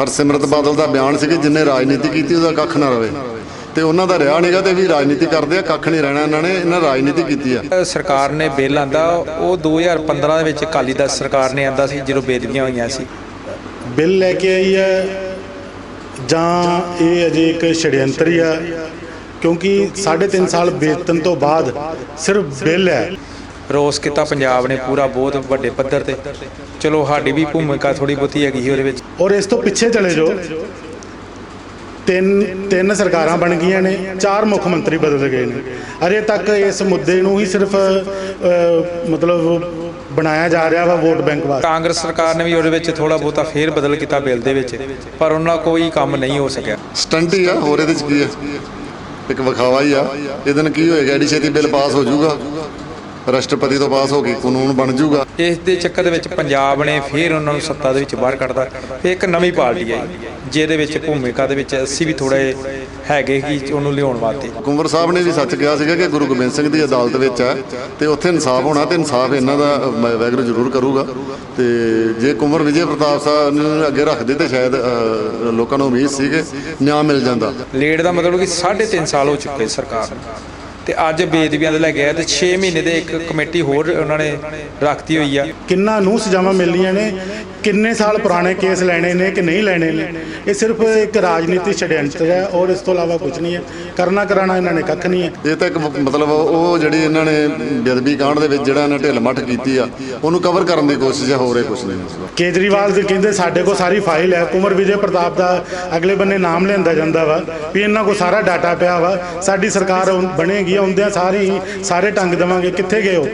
ਹਰਸਿਮਰਤ ਬਾਦਲ ਦਾ ਬਿਆਨ ਸੀ ਕਿ ਜਿੰਨੇ ਰਾਜਨੀਤੀ ਕੀਤੀ ਉਹਦਾ ਕੱਖ ਨਾ ਰਵੇ। ਤੇ ਉਹਨਾਂ ਦਾ ਰਿਹਾ ਨਹੀਂਗਾ ਤੇ ਵੀ ਰਾਜਨੀਤੀ ਕਰਦੇ ਆ ਕੱਖ ਨਹੀਂ ਰਹਿਣਾ ਇਹਨਾਂ ਨੇ ਇਹਨਾਂ ਰਾਜਨੀਤੀ ਕੀਤੀ ਆ। ਸਰਕਾਰ ਨੇ ਬਿੱਲ ਆਂਦਾ ਉਹ 2015 ਦੇ ਵਿੱਚ ਅਕਾਲੀ ਦਲ ਸਰਕਾਰ ਨੇ ਆਂਦਾ ਸੀ ਜਦੋਂ ਬੇਦਬੀਆਂ ਹੋਈਆਂ ਸੀ। ਬਿੱਲ ਲੈ ਕੇ ਆਈ ਹੈ ਜਾਂ ਇਹ ਅਜੇ ਇੱਕ ਛੜਯੰਤਰ ਹੀ ਆ ਕਿਉਂਕਿ 3.5 ਸਾਲ ਬੀਤਣ ਤੋਂ ਬਾਅਦ ਸਿਰਫ ਬਿੱਲ ਹੈ। ਰੋਸ ਕੀਤਾ ਪੰਜਾਬ ਨੇ ਪੂਰਾ ਬਹੁਤ ਵੱਡੇ ਪੱਧਰ ਤੇ। ਚਲੋ ਸਾਡੀ ਵੀ ਭੂਮਿਕਾ ਥੋੜੀ ਬਹੁਤੀ ਹੈਗੀ ਸੀ ਉਹਦੇ ਵਿੱਚ ਔਰ ਇਸ ਤੋਂ ਪਿੱਛੇ ਚਲੇ ਜਾਓ। ਤਿੰਨ ਤਿੰਨ ਸਰਕਾਰਾਂ ਬਣ ਗਈਆਂ ਨੇ ਚਾਰ ਮੁੱਖ ਮੰਤਰੀ ਬਦਲ ਗਏ ਨੇ। ਅਜੇ ਤੱਕ ਇਸ ਮੁੱਦੇ ਨੂੰ ਹੀ ਸਿਰਫ ਮਤਲਬ ਬਣਾਇਆ ਜਾ ਰਿਹਾ ਵਾ ਵੋਟ ਬੈਂਕ ਵਾਸਤੇ। ਕਾਂਗਰਸ ਸਰਕਾਰ ਨੇ ਵੀ ਉਹਦੇ ਵਿੱਚ ਥੋੜਾ ਬਹੁਤਾ ਫੇਰ ਬਦਲ ਕੀਤਾ ਬਿੱਲ ਦੇ ਵਿੱਚ ਪਰ ਉਹਨਾਂ ਕੋਈ ਕੰਮ ਨਹੀਂ ਹੋ ਸਕਿਆ। ਸਟੰਟ ਹੀ ਆ ਹੋਰ ਇਹਦੇ ਚ ਕੀ ਆ ਇੱਕ ਵਿਖਾਵਾ ਹੀ ਆ। ਇਹਦੇ ਨਾਲ ਕੀ ਹੋਏਗਾ? ਐਡੀ ਛੇਤੀ ਬਿੱਲ ਪਾਸ ਹੋ ਜਾਊਗਾ। ਰਾਸ਼ਟਰਪਤੀ ਤੋਂ ਪਾਸ ਹੋ ਕੇ ਕਾਨੂੰਨ ਬਣ ਜਾਊਗਾ। ਇਸ ਦੇ ਚੱਕਰ ਦੇ ਵਿੱਚ ਪੰਜਾਬ ਨੇ ਫੇਰ ਉਹਨਾਂ ਨੂੰ ਸੱਤਾ ਦੇ ਵਿੱਚ ਬਾਹਰ ਕੱਢਦਾ ਇਹ ਇੱਕ ਨਵੀਂ ਪਾਰਟੀ ਹੈ ਜਿਹਦੇ ਵਿੱਚ ਭੂਮਿਕਾ ਦੇ ਵਿੱਚ ਅਸੀਂ ਵੀ ਥੋੜੇ ਹੈਗੇ ਕਿ ਉਹਨੂੰ ਲਿਆਉਣ ਵਾਸਤੇ। ਕੁੰਵਰ ਸਾਹਿਬ ਨੇ ਵੀ ਸੱਚ ਕਿਹਾ ਸੀਗਾ ਕਿ ਗੁਰੂ ਗੋਬਿੰਦ ਸਿੰਘ ਦੀ ਅਦਾਲਤ ਵਿੱਚ ਹੈ ਤੇ ਉੱਥੇ ਇਨਸਾਫ ਹੋਣਾ ਤੇ ਇਨਸਾਫ ਇਹਨਾਂ ਦਾ ਅ, ਵਾਹਿਗੁਰੂ ਜ਼ਰੂਰ ਕਰੂਗਾ। ਤੇ ਜੇ ਕੁੰਵਰ ਵਿਜੇ ਪ੍ਰਤਾਪ ਸਾਹਿਬ ਨੂੰ ਅੱਗੇ ਰੱਖਦੇ ਤੇ ਸ਼ਾਇਦ ਲੋਕਾਂ ਨੂੰ ਉਮੀਦ ਸੀ ਕਿ ਨਿਆਂ ਮਿਲ ਜਾਂਦਾ। ਲੇਟ ਦਾ ਮਤਲਬ ਕਿ 3.5 ਸਾਲ ਹੋ ਚੁੱਕੇ ਸਰਕਾਰ ਤੇ ਅੱਜ ਬੇਦਬੀਆਂ ਦੇ ਲੈ ਕੇ ਤੇ 6 ਮਹੀਨੇ ਦੇ ਇੱਕ ਕਮੇਟੀ ਹੋਰ ਉਹਨਾਂ ਨੇ ਰੱਖਤੀ ਹੋਈ ਆ। ਕਿੰਨਾ ਨੂੰ ਸਜ਼ਾਵਾਂ ਮਿਲਣੀਆਂ ਨੇ? ਕਿੰਨੇ ਸਾਲ ਪੁਰਾਣੇ ਕੇਸ ਲੈਣੇ ਨੇ ਕਿ ਨਹੀਂ ਲੈਣੇ ਨੇ ਇਹ ਸਿਰਫ ਇੱਕ ਰਾਜਨੀਤੀ ਛੜਯੰਤਰ ਹੈ ਔਰ ਇਸ ਤੋਂ ਇਲਾਵਾ ਕੁਝ ਨਹੀਂ ਹੈ। ਕਰਨਾ ਕਰਾਣਾ ਇਹਨਾਂ ਨੇ ਕੱਖ ਨਹੀਂ ਹੈ। ਇਹ ਤਾਂ ਇੱਕ ਮਤਲਬ ਉਹ ਜਿਹੜੀ ਇਹਨਾਂ ਨੇ ਬੇਦਬੀ ਕਾਂਡ ਦੇ ਵਿੱਚ ਜਿਹੜਾ ਇਹਨਾਂ ਢਿੱਲ ਮੱਠ ਕੀਤੀ ਆ ਉਹਨੂੰ ਕਵਰ ਕਰਨ ਦੀ ਕੋਸ਼ਿਸ਼ ਹੈ ਹੋਰ ਇਹ ਕੁਝ ਨਹੀਂ। ਕੇਜਰੀਵਾਲ ਦੇ ਕਹਿੰਦੇ ਸਾਡੇ ਕੋਲ ਸਾਰੀ ਫਾਈਲ ਹੈ ਕੁਮਰ ਵਿਜੇ ਪ੍ਰਤਾਪ ਦਾ ਅਗਲੇ ਬੰਨੇ ਨਾਮ ਲੈਂਦਾ ਜਾਂਦਾ ਵਾ ਵੀ ਇਹਨਾਂ ਕੋਲ ਸਾਰਾ ਡਾਟਾ ਪਿਆ ਵਾ ਸਾਡੀ ਸਰਕਾਰ ਬਣੇਗੀ ਆਉਂਦਿਆਂ ਸਾਰੀ ਸਾਰੇ ਟੰਗ ਦੇਵਾਂਗੇ ਕਿੱਥੇ ਗਏ ਹੋ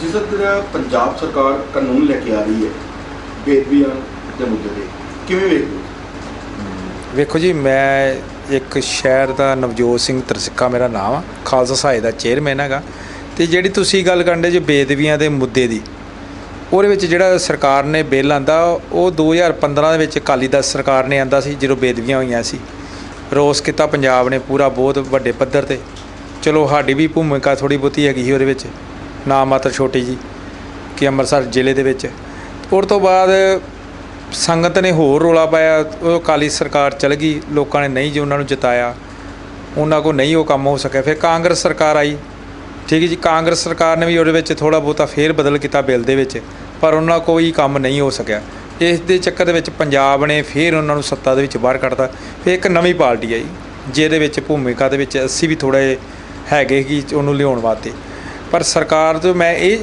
ਜਿਸ ਤਰ੍ਹਾਂ ਪੰਜਾਬ ਸਰਕਾਰ ਕਾਨੂੰਨ ਲੈ ਕੇ ਆ ਰਹੀ ਹੈ ਬੇਦਬੀਆਂ ਦੇ ਮੁੱਦੇ ਤੇ, ਕਿਵੇਂ ਵੇਖਦੇ ਹੋ? ਵੇਖੋ ਜੀ, ਮੈਂ ਇੱਕ ਸ਼ਹਿਰ ਦਾ ਨਵਜੋਤ ਸਿੰਘ ਤਰਸਿੱਕਾ ਮੇਰਾ ਨਾਮ ਆ, ਖਾਲਸਾ ਸਹਾਇ ਦਾ ਚੇਅਰਮੈਨ ਹੈਗਾ। ਤੇ ਜਿਹੜੀ ਤੁਸੀਂ ਗੱਲ ਕਰਦੇ ਜੇ ਬੇਦਵੀਆਂ ਦੇ ਮੁੱਦੇ ਦੀ, ਉਹਦੇ ਵਿੱਚ ਜਿਹੜਾ ਸਰਕਾਰ ਨੇ ਬਿੱਲ ਆਂਦਾ, ਉਹ 2015 ਦੇ ਵਿੱਚ ਅਕਾਲੀ ਦਲ ਸਰਕਾਰ ਨੇ ਆਂਦਾ ਸੀ, ਜਦੋਂ ਬੇਦਵੀਆਂ ਹੋਈਆਂ ਸੀ। ਰੋਸ ਕੀਤਾ, ਪੰਜਾਬ ਨੇ ਪੂਰਾ ਬਹੁਤ ਵੱਡੇ ਪੱਧਰ ਤੇ। ਚਲੋ, ਸਾਡੀ ਵੀ ਭੂਮਿਕਾ ਥੋੜੀ ਬਹੁਤੀ ਹੈਗੀ ਸੀ ਉਹਦੇ ਵਿੱਚ। ਨਾ ਮਾਤਰ ਛੋਟੀ ਜੀ, ਕਿ ਅੰਮ੍ਰਿਤਸਰ ਜ਼ਿਲ੍ਹੇ ਦੇ ਵਿੱਚ। ਉਸ ਤੋਂ ਬਾਅਦ ਸੰਗਤ ਨੇ ਹੋਰ ਰੋਲਾ ਪਾਇਆ, ਉਹ ਅਕਾਲੀ ਸਰਕਾਰ ਚਲ ਗਈ, ਲੋਕਾਂ ਨੇ ਨਹੀਂ ਜੀ ਉਹਨਾਂ ਨੂੰ ਜਿਤਾਇਆ। ਉਹਨਾਂ ਕੋ ਨਹੀਂ ਉਹ ਕੰਮ ਹੋ ਸਕਿਆ। ਫਿਰ ਕਾਂਗਰਸ ਸਰਕਾਰ ਆਈ। ਠੀਕ ਹੈ ਜੀ, ਕਾਂਗਰਸ ਸਰਕਾਰ ਨੇ ਵੀ ਉਹਦੇ ਵਿੱਚ ਥੋੜਾ ਬਹੁਤਾ ਫੇਰ ਬਦਲ ਕੀਤਾ ਬਿੱਲ ਦੇ ਵਿੱਚ, ਪਰ ਉਹਨਾਂ ਕੋਈ ਕੰਮ ਨਹੀਂ ਹੋ ਸਕਿਆ। ਇਸ ਦੇ ਚੱਕਰ ਦੇ ਵਿੱਚ ਪੰਜਾਬ ਨੇ ਫੇਰ ਉਹਨਾਂ ਨੂੰ ਸੱਤਾ ਦੇ ਵਿੱਚ ਬਾਹਰ ਕੱਢਤਾ। ਫਿਰ ਇੱਕ ਨਵੀਂ ਪਾਰਟੀ ਆਈ, ਜਿਹਦੇ ਵਿੱਚ ਭੂਮਿਕਾ ਦੇ ਵਿੱਚ ਅਸੀਂ ਵੀ ਥੋੜੇ ਹੈਗੇ ਕਿ ਉਹਨੂੰ ਲਿਆਉਣ ਵਾਸਤੇ। ਪਰ ਸਰਕਾਰ ਤੋਂ ਮੈਂ ਇਹ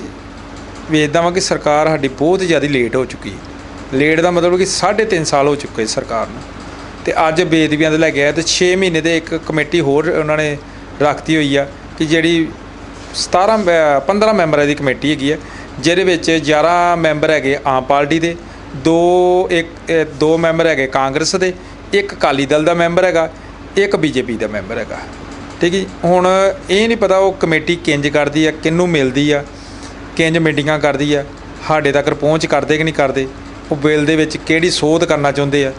ਵੇਖਦਾ ਵਾਂ ਕਿ ਸਰਕਾਰ ਸਾਡੀ ਬਹੁਤ ਜ਼ਿਆਦਾ ਲੇਟ ਹੋ ਚੁੱਕੀ ਹੈ। ਲੇਟ ਦਾ ਮਤਲਬ ਕਿ 3.5 ਸਾਲ ਹੋ ਚੁੱਕੇ ਸਰਕਾਰ ਨੂੰ। ਤੇ ਅੱਜ ਬੇਦਬੀਆਂ ਦੇ ਲੈ ਗਿਆ ਆਏ ਤੇ 6 ਮਹੀਨੇ ਦੇ ਇੱਕ ਕਮੇਟੀ ਹੋਰ ਉਹਨਾਂ ਨੇ ਰੱਖਤੀ ਹੋਈ ਆ ਕਿ ਜਿਹੜੀ 17 ਮੈ- 15 ਮੈਂਬਰਾਂ ਦੀ ਕਮੇਟੀ ਹੈਗੀ ਆ, ਜਿਹਦੇ ਵਿੱਚ 11 ਮੈਂਬਰ ਹੈਗੇ ਆਮ ਪਾਰਟੀ ਦੇ, ਦੋ ਇੱਕ ਦੋ ਮੈਂਬਰ ਹੈਗੇ ਕਾਂਗਰਸ ਦੇ, ਇੱਕ ਅਕਾਲੀ ਦਲ ਦਾ ਮੈਂਬਰ ਹੈਗਾ, ਇੱਕ ਬੀਜੇਪੀ ਦਾ ਮੈਂਬਰ ਹੈਗਾ। ਠੀਕ ਹੈ ਜੀ। ਹੁਣ ਇਹ ਨਹੀਂ ਪਤਾ ਉਹ ਕਮੇਟੀ ਕਿੰਜ ਕਰਦੀ ਆ ਕਿੰਨੂੰ ਮਿਲਦੀ ਆ, ਕਿੰਜ ਮੀਟਿੰਗਾਂ ਕਰਦੀ ਆ, ਸਾਡੇ ਤੱਕ ਪਹੁੰਚ ਕਰਦੇ ਕਿ ਨਹੀਂ ਕਰਦੇ, ਉਹ ਬਿੱਲ ਦੇ ਵਿੱਚ ਕਿਹੜੀ ਸੋਧ ਕਰਨਾ ਚਾਹੁੰਦੇ ਆ,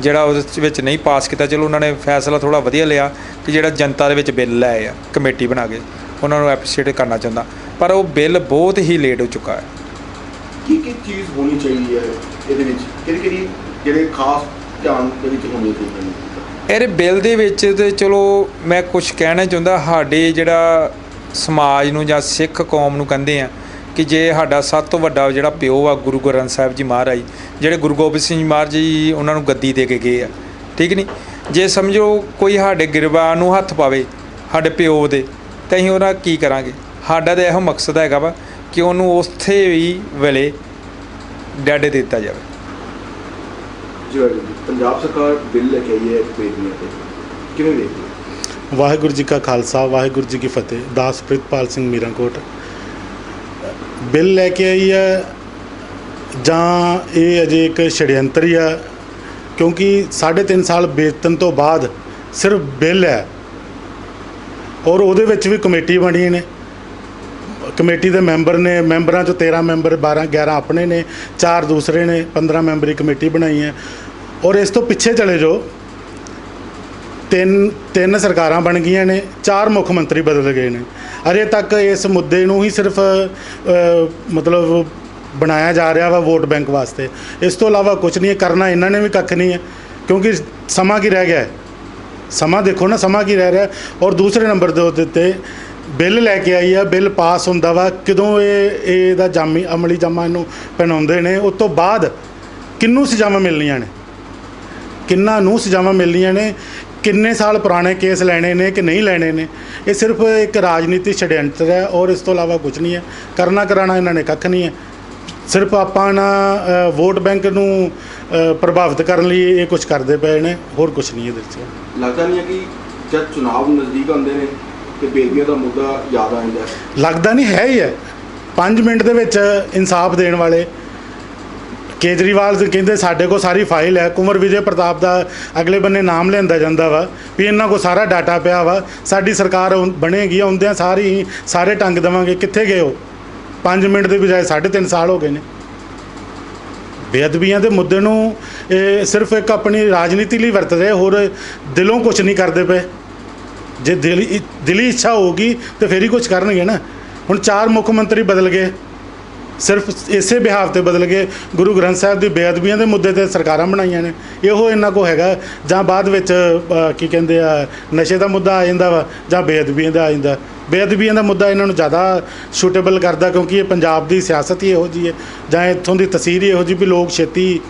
ਜਿਹੜਾ ਉਸ ਵਿੱਚ ਨਹੀਂ ਪਾਸ ਕੀਤਾ, ਚਲੋ ਉਹਨਾਂ ਨੇ ਫੈਸਲਾ ਥੋੜਾ ਵਧੀਆ ਲਿਆ ਕਿ ਜਿਹੜਾ ਜਨਤਾ ਦੇ ਵਿੱਚ ਬਿੱਲ ਲੈ ਆਏ ਆ, ਕਮੇਟੀ ਬਣਾ ਕੇ, ਉਹਨਾਂ ਨੂੰ ਐਪਰੀਸ਼ੀਏਟ ਕਰਨਾ ਚਾਹੁੰਦਾ, ਪਰ ਉਹ ਬਿੱਲ ਬਹੁਤ ਹੀ ਲੇਟ ਹੋ ਚੁੱਕਾ ਹੈ। ਕੀ ਕੀ ਚੀਜ਼ ਹੋਣੀ ਚਾਹੀਦੀ ਹੈ ਇਹਦੇ ਵਿੱਚ? ਕਿਹੜੀ ਕਿਹੜੀ ਜਿਹੜੇ ਖਾਸ ਧਿਆਨ ਦੇ ਵਿੱਚ ਹੋਣੇ ਚਾਹੀਦੇ ਨੇ? ਇਹਦੇ ਬਿੱਲ ਦੇ ਵਿੱਚ ਤੇ ਚਲੋ ਮੈਂ ਕੁਝ ਕਹਿਣਾ ਚਾਹੁੰਦਾ, ਸਾਡੇ ਜਿਹੜਾ ਸਮਾਜ ਨੂੰ ਜਾਂ ਸਿੱਖ ਕੌਮ ਨੂੰ ਕਹਿੰਦੇ ਆ ਕਿ ਜੇ ਸਾਡਾ ਸਭ ਤੋਂ ਵੱਡਾ ਜਿਹੜਾ ਪਿਓ ਆ ਗੁਰੂ ਗ੍ਰੰਥ ਸਾਹਿਬ ਜੀ ਮਹਾਰਾਜ, ਜਿਹੜੇ ਗੁਰੂ ਗੋਬਿੰਦ ਸਿੰਘ ਜੀ ਮਹਾਰਾਜ ਜੀ ਉਹਨਾਂ ਨੂੰ ਗੱਦੀ ਦੇ ਕੇ ਗਏ ਆ, ਠੀਕ ਨਹੀਂ? ਜੇ ਸਮਝੋ ਕੋਈ ਸਾਡੇ ਗਿਰਬਾ ਨੂੰ ਹੱਥ ਪਾਵੇ, ਸਾਡੇ ਪਿਓ ਦੇ, ਤਾਂ ਅਸੀਂ ਉਹਨਾਂ ਕੀ ਕਰਾਂਗੇ? ਸਾਡਾ ਤਾਂ ਇਹੋ ਮਕਸਦ ਹੈਗਾ ਵਾ ਕਿ ਉਹਨੂੰ ਉੱਥੇ ਵੀ ਵੇਲੇ ਡੈਡ ਦਿੱਤਾ ਜਾਵੇ। ਜੀ ਪੰਜਾਬ ਸਰਕਾਰ ਬਿੱਲ ਲੈ ਕੇ ਆਈ ਹੈ ਬੇਦਬੀਆਂ ਤੇ ਕਿਵੇਂ ਵੇਖਦੇ ਹੋ? ਵਾਹਿਗੁਰੂ ਜੀ ਕਾ ਖਾਲਸਾ, ਵਾਹਿਗੁਰੂ ਜੀ ਕੀ ਫਤਿਹ। ਦਾਸ ਪ੍ਰਿਤਪਾਲ ਸਿੰਘ ਮੀਰਾਂਕੋਟ। ਬਿੱਲ ਲੈ ਕੇ ਆਈ ਹੈ ਜਾਂ ਇਹ ਅਜੇ ਇੱਕ ਛੜਯੰਤਰ ਹੀ ਆ? ਕਿਉਂਕਿ 3.5 ਸਾਲ ਬੀਤਣ ਤੋਂ ਬਾਅਦ ਸਿਰਫ ਬਿੱਲ ਹੈ। ਔਰ ਉਹਦੇ ਵਿੱਚ ਵੀ ਕਮੇਟੀ ਬਣੀ ਨੇ। ਕਮੇਟੀ ਦੇ ਮੈਂਬਰ ਨੇ, ਮੈਂਬਰਾਂ ਚੋਂ 13 ਮੈਂਬਰ 12 11 ਆਪਣੇ ਨੇ, ਚਾਰ ਦੂਸਰੇ ਨੇ 15 ਮੈਂਬਰੀ ਕਮੇਟੀ ਬਣਾਈ ਹੈ। ਔਰ ਇਸ ਤੋਂ ਪਿੱਛੇ ਚਲੇ ਜਾਓ, ਤਿੰਨ ਤਿੰਨ ਸਰਕਾਰਾਂ ਬਣ ਗਈਆਂ ਨੇ, ਚਾਰ ਮੁੱਖ ਮੰਤਰੀ ਬਦਲ ਗਏ ਨੇ। ਅਜੇ ਤੱਕ ਇਸ ਮੁੱਦੇ ਨੂੰ ਹੀ ਸਿਰਫ ਮਤਲਬ ਬਣਾਇਆ ਜਾ ਰਿਹਾ ਵਾ ਵੋਟ ਬੈਂਕ ਵਾਸਤੇ। ਇਸ ਤੋਂ ਇਲਾਵਾ ਕੁਝ ਨਹੀਂ ਕਰਨਾ ਇਹਨਾਂ ਨੇ ਵੀ ਕੱਖ ਨਹੀਂ ਹੈ, ਕਿਉਂਕਿ ਸਮਾਂ ਕੀ ਰਹਿ ਗਿਆ ਹੈ? ਸਮਾਂ ਦੇਖੋ ਨਾ, ਸਮਾਂ ਕੀ ਰਹਿ ਰਿਹਾ ਔਰ ਦੂਸਰੇ ਨੰਬਰ ਦੇ ਉੱਤੇ ਬਿੱਲ ਲੈ ਕੇ ਆਈ ਆ, ਬਿੱਲ ਪਾਸ ਹੁੰਦਾ ਵਾ, ਕਦੋਂ ਇਹ ਇਹਦਾ ਜਾਮੀ, ਅਮਲੀ ਜਾਮਾ ਇਹਨੂੰ ਪਹਿਨਾਉਂਦੇ ਨੇ, ਉਸ ਤੋਂ ਬਾਅਦ ਕਿੰਨੂੰ ਸਜ਼ਾਵਾਂ ਮਿਲਣੀਆਂ ਨੇ? ਕਿੰਨਾ ਨੂੰ ਸਜ਼ਾਵਾਂ ਮਿਲਣੀਆਂ ਨੇ? ਕਿੰਨੇ ਸਾਲ ਪੁਰਾਣੇ ਕੇਸ ਲੈਣੇ ਨੇ ਕਿ ਨਹੀਂ ਲੈਣੇ ਨੇ? ਇਹ ਸਿਰਫ ਇੱਕ ਰਾਜਨੀਤੀ ਛੜਯੰਤਰ ਹੈ ਔਰ ਇਸ ਤੋਂ ਇਲਾਵਾ ਕੁਝ ਨਹੀਂ ਹੈ। ਕਰਨਾ ਕਰਾਣਾ ਇਹਨਾਂ ਨੇ ਕੱਖ ਨਹੀਂ ਹੈ। ਸਿਰਫ ਆਪਾਂ ਨਾ ਵੋਟ ਬੈਂਕ ਨੂੰ ਪ੍ਰਭਾਵਿਤ ਕਰਨ ਲਈ ਇਹ ਕੁਝ ਕਰਦੇ ਪਏ ਨੇ, ਹੋਰ ਕੁਝ ਨਹੀਂ ਇਹਦੇ 'ਚ ਲੱਗਦਾ ਨਹੀਂ ਹੈ ਕਿ ਜਦ ਚੁਣਾਵ ਨਜ਼ਦੀਕ ਆਉਂਦੇ ਨੇ ਤੇ ਬੇਦਬੀਆਂ ਦਾ ਮੁੱਦਾ ਯਾਦ ਆ ਜਾਂਦਾ ਲੱਗਦਾ ਨਹੀਂ, ਹੈ ਹੀ ਹੈ। 5 ਮਿੰਟ ਦੇ ਵਿੱਚ ਇਨਸਾਫ ਦੇਣ ਵਾਲੇ ਕੇਜਰੀਵਾਲ ਕਹਿੰਦੇ, ਸਾਡੇ ਕੋਲ ਸਾਰੀ ਫਾਈਲ ਹੈ। ਕੁਮਰ ਵਿਜੇ ਪ੍ਰਤਾਪ ਦਾ ਅਗਲੇ ਬੰਨੇ ਨਾਮ ਲੈਂਦਾ ਜਾਂਦਾ ਵਾ ਵੀ ਇਹਨਾਂ ਕੋਲ ਸਾਰਾ ਡਾਟਾ ਪਿਆ ਵਾ। ਸਾਡੀ ਸਰਕਾਰ ਆਉਂ- ਬਣੇਗੀ, ਆਉਂਦਿਆਂ ਸਾਰੀ ਸਾਰੇ ਟੰਗ ਦੇਵਾਂਗੇ। ਕਿੱਥੇ ਗਏ ਹੋ 5 ਮਿੰਟ ਦੇ ਬਜਾਏ 3.5 ਸਾਲ ਹੋ ਗਏ ਨੇ। ਬੇਅਦਬੀਆਂ ਦੇ ਮੁੱਦੇ ਨੂੰ ਇਹ ਸਿਰਫ ਇੱਕ ਆਪਣੀ ਰਾਜਨੀਤੀ ਲਈ ਵਰਤਦੇ ਹੋਰ ਦਿਲੋਂ ਕੁਝ ਨਹੀਂ ਕਰਦੇ ਪਏ। ਜੇ ਦਿਲੀ ਦਿਲੀ ਇੱਛਾ ਹੋਊਗੀ ਤੇ ਫੇਰ ਹੀ ਕੁਝ ਕਰਨਗੇ ਨਾ। ਹੁਣ ਚਾਰ ਮੁੱਖ ਮੰਤਰੀ ਬਦਲ ਗਏ। ਸਿਰਫ ਇਸੇ ਬਿਹਾਵ ਤੇ ਬਦਲ ਗਏ। ਗੁਰੂ ਗ੍ਰੰਥ ਸਾਹਿਬ ਦੀ ਬੇਅਦਬੀਆਂ ਦੇ ਮੁੱਦੇ ਤੇ ਸਰਕਾਰਾਂ ਬਣਾਈਆਂ ਨੇ। ਇਹੋ ਇਹਨਾਂ ਕੋ ਹੈਗਾ। ਜਾਂ ਬਾਅਦ ਵਿੱਚ ਕੀ ਕਹਿੰਦੇ ਆ, ਨਸ਼ੇ ਦਾ ਮੁੱਦਾ ਆ ਜਾਂਦਾ ਵਾ, ਜਾਂ ਬੇਅਦਬੀਆਂ ਦਾ ਆ ਜਾਂਦਾ। ਬੇਅਦਬੀਆਂ ਦਾ ਮੁੱਦਾ ਇਹਨਾਂ ਨੂੰ ਜ਼ਿਆਦਾ ਸੂਟੇਬਲ ਕਰਦਾ ਕਿਉਂਕਿ ਇਹ ਪੰਜਾਬ ਦੀ ਸਿਆਸਤ ਹੀ ਇਹੋ ਜੀ ਹੈ। ਜਾਂ ਇੱਥੋਂ ਦੀ ਤਸਵੀਰ ਹੀ ਇਹੋ ਜੀ ਵੀ ਲੋਕ ਛੇਤੀ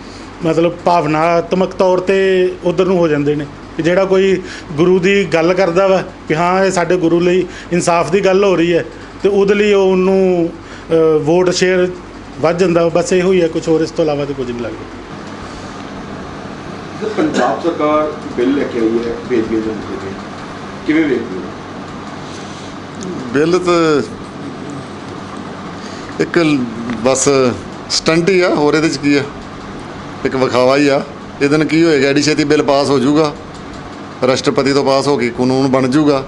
ਮਤਲਬ ਭਾਵਨਾਤਮਕ ਤੌਰ ਤੇ ਉਧਰ ਨੂੰ ਹੋ ਜਾਂਦੇ ਨੇ। ਕਿ ਜਿਹੜਾ ਕੋਈ ਗੁਰੂ ਦੀ ਗੱਲ ਕਰਦਾ ਵਾ ਕਿ ਹਾਂ ਇਹ ਸਾਡੇ ਗੁਰੂ ਲਈ ਇਨਸਾਫ ਦੀ ਗੱਲ ਹੋ ਰਹੀ ਹੈ ਤੇ ਉਹਦੇ ਲਈ ਉਹ ਉਹਨੂੰ ਵੋਟ ਸ਼ੇਅਰ ਵੱਧ ਜਾਂਦਾ ਬਸ ਇਹੋ ਹੀ ਹੈ ਕੁਝ ਹੋਰ ਇਸ ਤੋਂ ਇਲਾਵਾ ਤਾਂ ਕੁਝ ਨਹੀਂ ਲੱਗਦਾ। ਪੰਜਾਬ ਸਰਕਾਰ ਬਿੱਲ ਲੈ ਕੇ ਆਈ ਹੈ ਬੇਦਬੀਆਂ ਦੇ ਮੁੱਦੇ ਤੇ ਕਿਵੇਂ ਵੇਖਦੇ ਬਿੱਲ ਤਾਂ ਇੱਕ ਬਸ ਸਟੰਟ ਹੀ ਆ ਹੋਰ ਇਹਦੇ ਚ ਕੀ ਆ? ਇੱਕ ਵਿਖਾਵਾ ਹੀ ਆ। ਇਹਦੇ ਨਾਲ ਕੀ ਹੋਏਗਾ? ਐਡੀ ਛੇਤੀ ਬਿੱਲ ਪਾਸ ਹੋ ਜਾਊਗਾ। ਰਾਸ਼ਟਰਪਤੀ ਤੋਂ ਪਾਸ ਹੋ ਕੇ ਕਾਨੂੰਨ ਬਣ ਜਾਊਗਾ।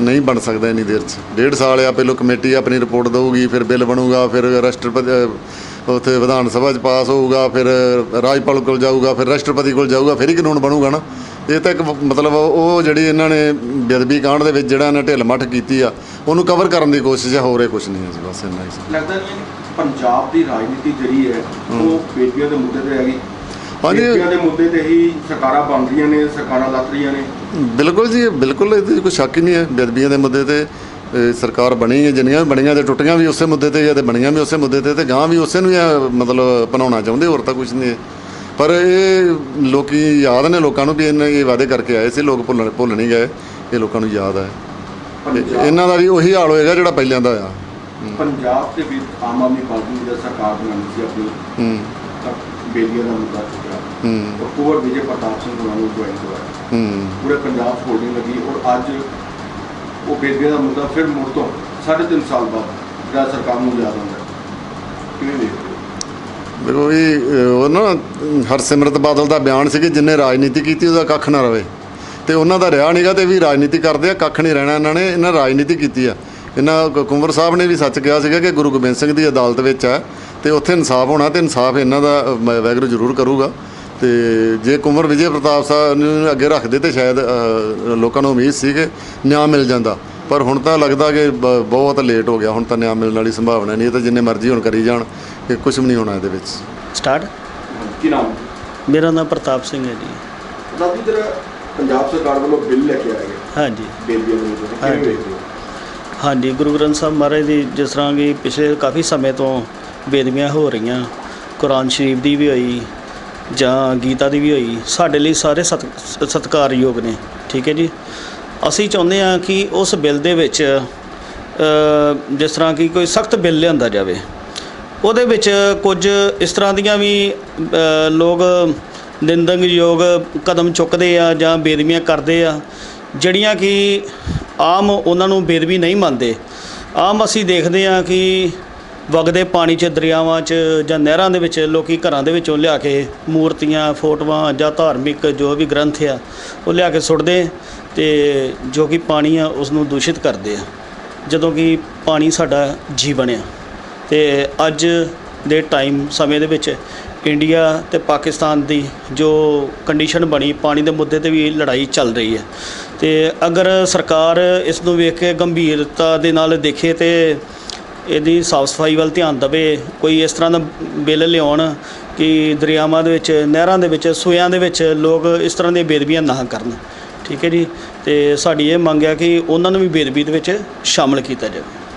ਨਹੀਂ ਬਣ ਸਕਦਾ ਇੰਨੀ ਦੇਰ 'ਚ। ਡੇਢ ਸਾਲ ਆ ਪਹਿਲੋਂ ਕਮੇਟੀ ਆਪਣੀ ਰਿਪੋਰਟ ਦਊਗੀ ਫਿਰ ਬਿੱਲ ਬਣੂਗਾ ਫਿਰ ਰਾਸ਼ਟਰਪਤੀ ਉੱਥੇ ਵਿਧਾਨ ਸਭਾ 'ਚ ਪਾਸ ਹੋਊਗਾ ਫਿਰ ਰਾਜਪਾਲ ਕੋਲ ਜਾਊਗਾ ਫਿਰ ਰਾਸ਼ਟਰਪਤੀ ਕੋਲ ਜਾਊਗਾ ਫਿਰ ਹੀ ਕਾਨੂੰਨ ਬਣੂਗਾ ਨਾ। ਇਹ ਤਾਂ ਇੱਕ ਮਤਲਬ ਉਹ ਜਿਹੜੀ ਇਹਨਾਂ ਨੇ ਬੇਅਦਬੀ ਕਾਂਡ ਦੇ ਵਿੱਚ ਜਿਹੜਾ ਇਹਨਾਂ ਢਿੱਲ ਮੱਠ ਕੀਤੀ ਆ ਉਹਨੂੰ ਕਵਰ ਕਰਨ ਦੀ ਕੋਸ਼ਿਸ਼ ਹੈ ਹੋਰ ਇਹ ਕੁਝ ਨਹੀਂ ਹੈ ਬਸ ਇੰਨਾ ਹੀ। ਲੱਗਦਾ ਨਹੀਂ ਪੰਜਾਬ ਦੀ ਰਾਜਨੀਤੀ ਜਿਹੜੀ ਹੈ ਉਹ ਬੇਦਬੀਆਂ ਦੇ ਮੁੱਦੇ ਤੇ ਹੈਗੀ। ਹਾਂਜੀ। ਬੇਦਬੀਆਂ ਦੇ ਮੁੱਦੇ ਤੇ ਹੀ ਸਰਕਾਰਾਂ ਬਣ ਰਹੀਆਂ ਨੇ ਸਰਕਾਰਾਂ ਰਹੀਆਂ ਨੇ। ਬਿਲਕੁਲ ਜੀ ਬਿਲਕੁਲ ਇਹਦੇ ਕੋਈ ਸ਼ੱਕ ਹੀ ਨਹੀਂ ਹੈ। ਬੇਅਦਬੀਆਂ ਦੇ ਮੁੱਦੇ ਤੇ ਸਰਕਾਰ ਬਣੀ ਹੈ ਜਿੰਨੀਆਂ ਵੀ ਬਣੀਆਂ ਤੇ ਟੁੱਟੀਆਂ ਵੀ ਉਸੇ ਮੁੱਦੇ ਤੇ ਆ ਤੇ ਬਣੀਆਂ ਵੀ ਉਸੇ ਮੁੱਦੇ ਤੇ ਤੇ ਗਾਂ ਵੀ ਉਸੇ ਨੂੰ ਮਤਲਬ ਬਣਾਉਣਾ ਚਾਹੁੰਦੇ ਹੋਰ ਤਾਂ ਕੁਝ ਨਹੀਂ ਪਰ ਇਹ ਲੋਕੀ ਯਾਦ ਨੇ ਲੋਕਾਂ ਨੂੰ ਵੀ ਇਹਨਾਂ ਇਹ ਵਾਅਦੇ ਕਰਕੇ ਆਏ ਸੀ ਲੋਕ ਭੁੱਲਣ ਭੁੱਲ ਨਹੀਂ ਗਏ। ਇਹ ਲੋਕਾਂ ਨੂੰ ਯਾਦ ਹੈ। ਤੇ ਇਹਨਾਂ ਦਾ ਵੀ ਉਹੀ ਹਾਲ ਹੋਏਗਾ ਜਿਹੜਾ ਪਹਿਲਾਂ ਦਾ ਆ। ਪੰਜਾਬ ਦੇ ਵਿੱਚ ਆਮ ਆਦਮੀ ਪਾਰਟੀ ਜਦ ਸਰਕਾਰ ਬਣਾਈ ਸੀ ਆਪਣੀ ਹੂੰ। ਤਾਂ ਬੇਦਬੀਆਂ ਦਾ ਮੁੱਦਾ ਚੁੱਕਿਆ। ਹੂੰ। ਔਰ ਕੁਵਰ ਵਿਜੇ ਪ੍ਰਤਾਪ ਸਿੰਘ ਹੋਰਾਂ ਨੂੰ ਜੁਆਇਨ ਕਰਵਾਇਆ ਹੂੰ। ਪੂਰੇ ਪੰਜਾਬ 'ਚ ਹੋਲਡਿੰਗ ਲੱਗੀ ਔਰ ਅੱਜ ਉਹ ਬੇਦਬੀਆਂ ਦਾ ਮੁੱਦਾ ਫਿਰ ਮੁੜ ਤੋਂ ਸਾਢੇ ਤਿੰਨ ਸਾਲ ਬਾਅਦ ਜਿਹੜਾ ਸਰਕਾਰ ਨੂੰ ਯਾਦ ਆਉਂਦਾ ਹੈ। ਕਿਵੇਂ ਵੇਖਦੇ ਹੋ? ਦੇਖੋ ਇਹ ਅਹ, ਉਹ ਨਾ ਹਰਸਿਮਰਤ ਬਾਦਲ ਦਾ ਬਿਆਨ ਸੀ ਕਿ ਜਿੰਨੇ ਰਾਜਨੀਤੀ ਕੀਤੀ ਉਹਦਾ ਕੱਖ ਨਾ ਰਵੇ। ਤੇ ਉਹਨਾਂ ਦਾ ਰਿਹਾ ਨਹੀਂਗਾ ਤੇ ਵੀ ਰਾਜਨੀਤੀ ਕਰਦੇ ਆ ਕੱਖ ਨਹੀਂ ਰਹਿਣਾ ਇਹਨਾਂ ਨੇ ਇਹਨਾਂ ਰਾਜਨੀਤੀ ਕੀਤੀ ਆ। ਇਹਨਾਂ ਕ- ਕੁੰਵਰ ਸਾਹਿਬ ਨੇ ਵੀ ਸੱਚ ਕਿਹਾ ਸੀਗਾ ਕਿ ਗੁਰੂ ਗੋਬਿੰਦ ਸਿੰਘ ਦੀ ਅਦਾਲਤ ਵਿੱਚ ਆ ਤੇ ਉੱਥੇ ਇਨਸਾਫ ਹੋਣਾ ਤੇ ਇਨਸਾਫ ਇਹਨਾਂ ਦਾ ਵਾਹਿਗੁਰੂ ਜ਼ਰੂਰ ਕਰੂਗਾ। ਤੇ ਜੇ ਕੁੰਵਰ ਵਿਜੇ ਪ੍ਰਤਾਪ ਸਾਹਿਬ ਨੂੰ ਅੱਗੇ ਰੱਖਦੇ ਤੇ ਸ਼ਾਇਦ ਲੋਕਾਂ ਨੂੰ ਉਮੀਦ ਸੀ ਕਿ ਨਿਆਂ ਮਿਲ ਜਾਂਦਾ। ਪਰ ਹੁਣ ਤਾਂ ਲੱਗਦਾ ਕਿ ਬ- ਬਹੁਤ ਲੇਟ ਹੋ ਗਿਆ। ਹੁਣ ਤਾਂ ਨਿਆਂ ਮਿਲਣ ਵਾਲੀ ਸੰਭਾਵਨਾ ਨਹੀਂ ਇਹ ਤਾਂ ਜਿੰਨੇ ਮਰਜ਼ੀ ਹੁਣ ਕਰੀ ਜਾਣ ਕਿ ਕੁਝ ਵੀ ਨਹੀਂ ਹੋਣਾ ਇਹਦੇ ਵਿੱਚ। ਸਟਾਰਟ। ਕੀ ਨਾਮ? ਮੇਰਾ ਨਾਮ ਪ੍ਰਤਾਪ ਸਿੰਘ ਹੈ ਜੀ। ਦਾਦੀ ਜਿਹੜਾ ਪੰਜਾਬ ਸਰਕਾਰ ਵੱਲੋਂ ਬਿੱਲ ਲੈ ਕੇ ਆਇਆ ਗਿਆ। ਹਾਂਜੀ। ਤੇ ਕਿਵੇਂ ਹਾਂਜੀ। ਹਾਂਜੀ ਗੁਰੂ ਗ੍ਰੰਥ ਸਾਹਿਬ ਮਹਾਰਾਜ ਦੀ ਜਿਸ ਤਰ੍ਹਾਂ ਕਿ ਪਿਛਲੇ ਕਾਫੀ ਸਮੇਂ ਤੋਂ ਬੇਦਬੀਆਂ ਹੋ ਰਹੀਆਂ ਕੁਰਾਨ ਸ਼ਰੀਫ ਦੀ ਵੀ ਹੋਈ ਜਾਂ ਗੀਤਾ ਦੀ ਵੀ ਹੋਈ ਸਾਡੇ ਲਈ ਸਾਰੇ ਸਤ ਸਤਿਕਾਰਯੋਗ ਨੇ ਠੀਕ ਹੈ ਜੀ? ਅਸੀਂ ਚਾਹੁੰਦੇ ਹਾਂ ਕਿ ਉਸ ਬਿੱਲ ਦੇ ਵਿੱਚ ਜਿਸ ਤਰ੍ਹਾਂ ਕਿ ਕੋਈ ਸਖਤ ਬਿੱਲ ਲਿਆਂਦਾ ਜਾਵੇ ਉਹਦੇ ਵਿੱਚ ਕੁਝ ਇਸ ਤਰ੍ਹਾਂ ਦੀਆਂ ਵੀ ਅ, ਲੋਕ ਨਿੰਦਣਯੋਗ ਕਦਮ ਚੁੱਕਦੇ ਆ ਜਾਂ ਬੇਦਬੀਆਂ ਕਰਦੇ ਆ ਜਿਹੜੀਆਂ ਕਿ ਆਮ ਉਹਨਾਂ ਨੂੰ ਬੇਦਬੀ ਨਹੀਂ ਮੰਨਦੇ। ਆਮ ਅਸੀਂ ਦੇਖਦੇ ਆ ਕਿ ਵਗਦੇ ਪਾਣੀ 'ਚ, ਦਰਿਆਵਾਂ 'ਚ ਜਾਂ ਨਹਿਰਾਂ ਦੇ ਵਿੱਚ, ਲੋਕੀ ਘਰਾਂ ਦੇ ਵਿੱਚੋਂ ਲਿਆ ਕੇ ਮੂਰਤੀਆਂ, ਫੋਟੋਆਂ ਜਾਂ ਧਾਰਮਿਕ ਜੋ ਵੀ ਗ੍ਰੰਥ ਆ, ਉਹ ਲਿਆ ਕੇ ਸੁੱਟਦੇ ਤੇ ਜੋ ਕਿ ਪਾਣੀ ਆ ਉਸ ਨੂੰ ਦੂਸ਼ਿਤ ਕਰਦੇ ਆ। ਜਦੋਂ ਕਿ ਪਾਣੀ ਸਾਡਾ ਜੀਵਨ ਆ। ਤੇ ਅੱਜ ਦੇ ਟਾਈਮ ਸਮੇਂ ਦੇ ਵਿੱਚ ਇੰਡੀਆ ਤੇ ਪਾਕਿਸਤਾਨ ਦੀ ਜੋ ਕੰਡੀਸ਼ਨ ਬਣੀ, ਪਾਣੀ ਦੇ ਮੁੱਦੇ ਤੇ ਵੀ ਲੜਾਈ ਚੱਲ ਰਹੀ ਹੈ ਤੇ ਅਗਰ ਸਰਕਾਰ ਇਸ ਨੂੰ ਵੇਖ ਕੇ ਗੰਭੀਰਤਾ ਦੇ ਨਾਲ ਦੇਖੇ ਤੇ ਇਹਦੀ ਸਾਫ਼ ਸਫ਼ਾਈ ਵੱਲ ਧਿਆਨ ਦੇਵੇ, ਕੋਈ ਇਸ ਤਰ੍ਹਾਂ ਦਾ ਬਿੱਲ ਲਿਆਉਣ ਕਿ ਦਰਿਆਵਾਂ ਦੇ ਵਿੱਚ, ਨਹਿਰਾਂ ਦੇ ਵਿੱਚ, ਸੂਇਆਂ ਦੇ ਵਿੱਚ ਲੋਕ ਇਸ ਤਰ੍ਹਾਂ ਦੀਆਂ ਬੇਦਬੀਆਂ ਨਾ ਕਰਨ। ਠੀਕ ਹੈ ਜੀ? ਤੇ ਸਾਡੀ ਇਹ ਮੰਗ ਹੈ ਕਿ ਉਹਨਾਂ ਨੂੰ ਵੀ ਬੇਦਬੀ ਦੇ ਵਿੱਚ ਸ਼ਾਮਲ ਕੀਤਾ ਜਾਵੇ।